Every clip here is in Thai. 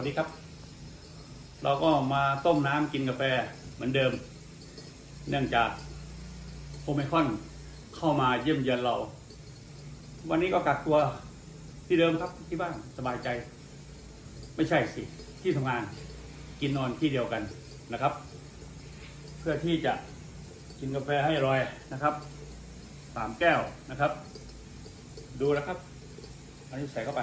วัสดีครับ เราก็มาต้มน้ำกินกาแฟเหมือนเดิม เนื่องจากโอไมคอนเข้ามาเยี่ยมเยือนเรา วันนี้ก็กักตัวที่เดิมครับที่บ้านสบายใจ ไม่ใช่สิ ที่ทำงานกินนอนที่เดียวกันนะครับ เพื่อที่จะกินกาแฟให้อร่อยนะครับสามแก้วนะครับ ดูนะครับ อันนี้ใส่เข้าไป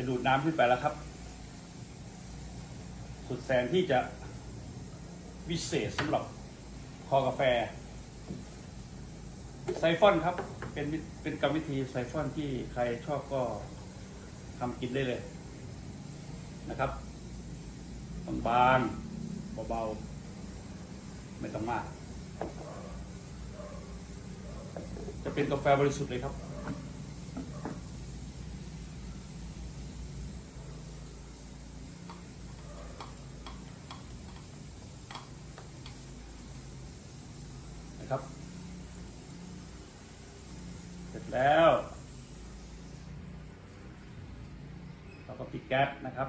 จะดูดน้ำขึ้นไปแล้วครับ สุดแสนที่จะวิเศษสำหรับคอกาแฟ ไซฟอนครับ เป็นเป็นกรรมวิธีไซฟอนที่ใครชอบก็ทำกินได้เลยนะครับบางๆเบาๆไม่ต้องมาก จะเป็นกาแฟบริสุทธิ์เลยครับ นะครับ เสร็จแล้ว เราก็ปิดแก๊สนะครับ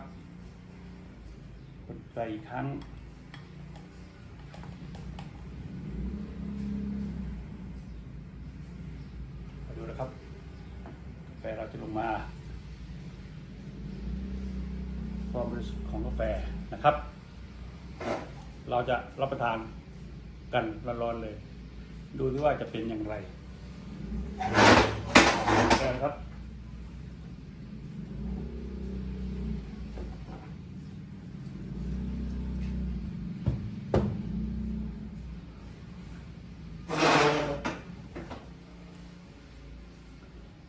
คนไฟอีกครั้งมาดูนะครับกาแฟเราจะลงมาความบริสุทธิ์ของกาแฟนะครับ เราจะรับประทานกันร้อนๆเลย ดูที่ว่าจะเป็นอย่างไรครับ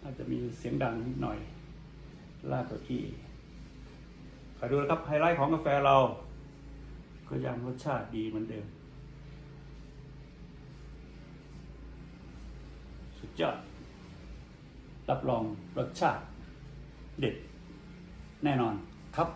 อาจจะมีเสียงดังนิดหน่อยลากตัวที่คอดูนะครับไฮไลท์ของกาแฟเรา ก็ยังรสชาติดีเหมือนเดิม ดยอด รับรองรสชาติเด็ดแน่นอนครับ